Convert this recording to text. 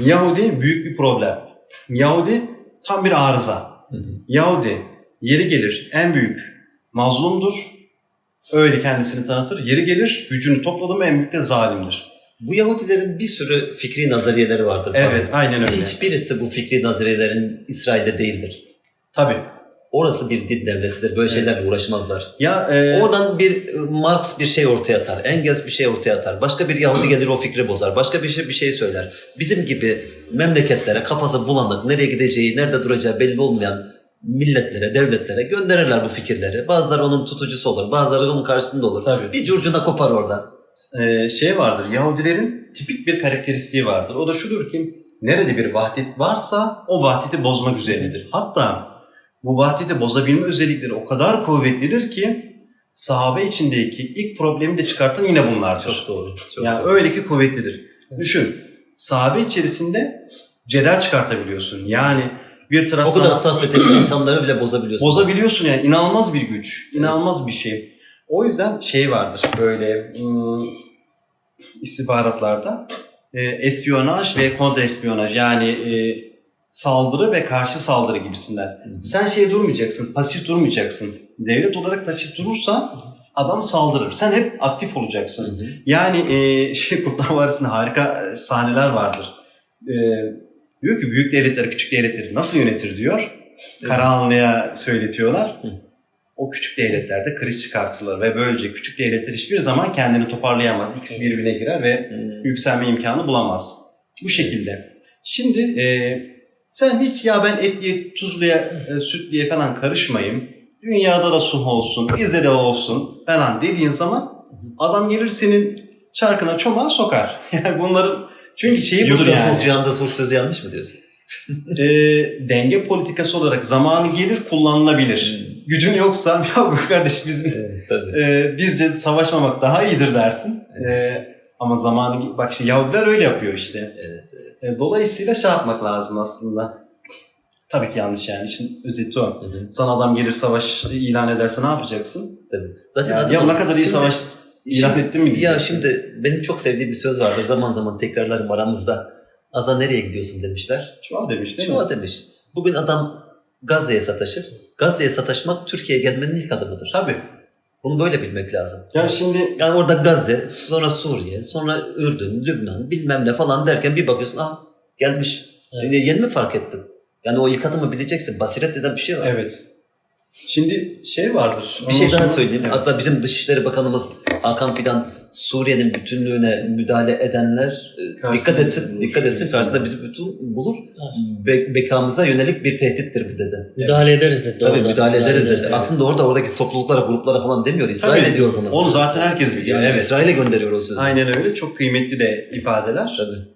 Yahudi büyük bir problem. Yahudi tam bir arıza. Yahudi yeri gelir en büyük mazlumdur. Öyle kendisini tanıtır. Yeri gelir gücünü topladı mı en büyük de zalimdir. Bu Yahudilerin bir sürü fikri nazariyeleri vardır. falan. Evet aynen öyle. Hiçbirisi bu fikri nazariyelerin İsrail'de değildir. Tabii. Orası bir din devletidir. Böyle şeylerle uğraşmazlar. Ya e, Oradan bir e, Marx bir şey ortaya atar. Engels bir şey ortaya atar. Başka bir Yahudi gelir o fikri bozar. Başka bir şey bir şey söyler. Bizim gibi memleketlere kafası bulanık, nereye gideceği, nerede duracağı belli olmayan milletlere, devletlere gönderirler bu fikirleri. Bazıları onun tutucusu olur, bazıları onun karşısında olur. Tabii. Bir curcuna kopar oradan. e, şey vardır. Yahudilerin tipik bir karakteristiği vardır. O da şudur ki nerede bir vahdet varsa o vahdeti bozmak üzerinedir. Hatta bu vahdeti bozabilme özellikleri o kadar kuvvetlidir ki sahabe içindeki ilk problemi de çıkartan yine bunlardır. Çok doğru. Çok yani doğru. öyle ki kuvvetlidir. Düşün. Sahabe içerisinde cedel çıkartabiliyorsun. Yani bir taraftan O kadar saf ve temiz insanları bile bozabiliyorsun. bozabiliyorsun yani inanılmaz bir güç, inanılmaz bir şey. O yüzden şey vardır böyle hmm, istihbaratlarda e, espiyonaj ve kontra espiyonaj yani e, saldırı ve karşı saldırı gibisinden. hı. Sen şey durmayacaksın, pasif durmayacaksın. Devlet olarak pasif durursan adam saldırır. Sen hep aktif olacaksın. Hı hı. Yani e, şey Kurtlar Vadisi'nde harika e, sahneler vardır. E, diyor ki büyük devletler küçük devletleri nasıl yönetir diyor. Karanlığa söyletiyorlar. Hı. O küçük devletlerde kriz çıkartırlar ve böylece küçük devletler hiçbir zaman kendini toparlayamaz. İkisi birbirine girer ve Hı. yükselme imkanı bulamaz. Bu şekilde. Şimdi e, sen hiç ya ben etliye, tuzluya, e, sütlüye falan karışmayayım. Dünyada da sun olsun, bizde de olsun falan dediğin zaman adam gelir senin çarkına çomağı sokar. Yani bunların çünkü şeyi budur Yurtta yani. cihanda sus sözü yanlış mı diyorsun? E, denge politikası olarak zamanı gelir kullanılabilir. Gücün yoksa ya bu kardeş bizim Evet, tabii. e, bizce savaşmamak daha iyidir dersin. E, ama zamanı bak işte Yahudiler öyle yapıyor işte. Evet, evet. E, Dolayısıyla şey yapmak lazım aslında. Tabii ki yanlış yani. İşin özeti o. Hı hı. Sana adam gelir savaş ilan ederse ne yapacaksın? Tabii. Zaten Ya, adam- ya ne kadar iyi Şimdi- savaş ilan Şimdi- ettin mi Ya şimdi benim çok sevdiğim bir söz vardır. Zaman zaman tekrarlarım aramızda. Aza nereye gidiyorsun demişler. Çuval demiş değil mi? Şuna demiş. Bugün adam Gazze'ye sataşır. Gazze'ye sataşmak Türkiye'ye gelmenin ilk adımıdır. Tabii. Bunu böyle bilmek lazım. Ya şimdi Yani orada Gazze, sonra Suriye, sonra Ürdün, Lübnan bilmem ne falan derken bir bakıyorsun ah gelmiş. Evet. Yeni mi fark ettin? Yani o ilk adımı bileceksin. Basiret denen bir şey var. evet. Şimdi şey vardır. Bir şey daha söyleyeyim. Evet. Hatta bizim Dışişleri Bakanımız Hakan Fidan Suriye'nin bütünlüğüne müdahale edenler e, Karşısında dikkat etsin, bulur. dikkat etsin. Karşısında bizi bütün bulur. Be- bekamıza yönelik bir tehdittir bu dedi. Müdahale ederiz dedi. Tabii Doğru. müdahale ederiz dedi. evet. Aslında orada oradaki topluluklara, gruplara falan demiyor. İsrail Tabii. diyor bunu. Onu zaten herkes biliyor. Yani evet. İsrail'e gönderiyor o sözü. Aynen öyle. Çok kıymetli de ifadeler. Tabii.